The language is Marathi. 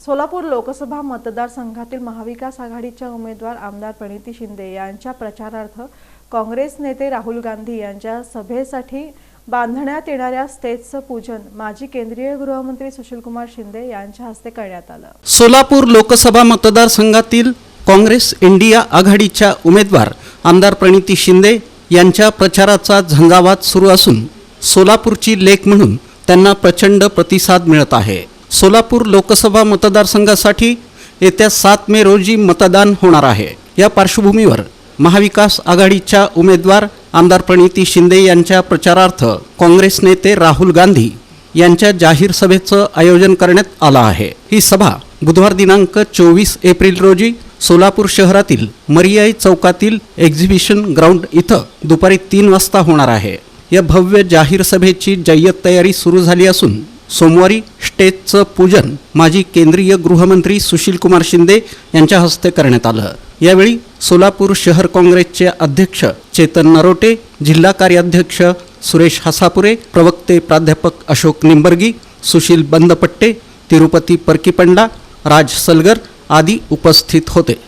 सोलापूर लोकसभा मतदारसंघातील महाविकास आघाडीच्या उमेदवार आमदार प्रणिती शिंदे यांच्या प्रचारार्थ काँग्रेस नेते राहुल गांधी यांच्या सभेसाठी बांधण्यात येणाऱ्या स्टेजचं पूजन माजी केंद्रीय गृहमंत्री सुशीलकुमार शिंदे यांच्या हस्ते करण्यात आलं. सोलापूर लोकसभा मतदारसंघातील काँग्रेस इंडिया आघाडीच्या उमेदवार आमदार प्रणिती शिंदे यांच्या प्रचाराचा झंझावात सुरू असून सोलापूरची लेख म्हणून त्यांना प्रचंड प्रतिसाद मिळत आहे. सोलापूर लोकसभा मतदारसंघासाठी येत्या सात मे रोजी मतदान होणार आहे. या पार्श्वभूमीवर महाविकास आघाडीच्या उमेदवार आमदार प्रणिती शिंदे यांच्या प्रचारार्थ काँग्रेस नेते राहुल गांधी यांच्या जाहीर सभेचं आयोजन करण्यात आलं आहे. ही सभा बुधवार दिनांक चोवीस एप्रिल रोजी सोलापूर शहरातील मरियाई चौकातील एक्झिबिशन ग्राउंड इथं दुपारी तीन वाजता होणार आहे. या भव्य जाहीर सभेची जय्यत तयारी सुरू झाली असून सोमवारी स्टेजचं पूजन माजी केंद्रीय गृहमंत्री सुशीलकुमार शिंदे यांच्या हस्ते करण्यात आलं. यावेळी सोलापूर शहर काँग्रेसचे अध्यक्ष चेतन नरोटे जिल्हा कार्याध्यक्ष सुरेश हसापुरे प्रवक्ते प्राध्यापक अशोक निंबर्गी सुशील बंदपट्टे तिरुपती परकीपंडा राज सलगर आदी उपस्थित होते.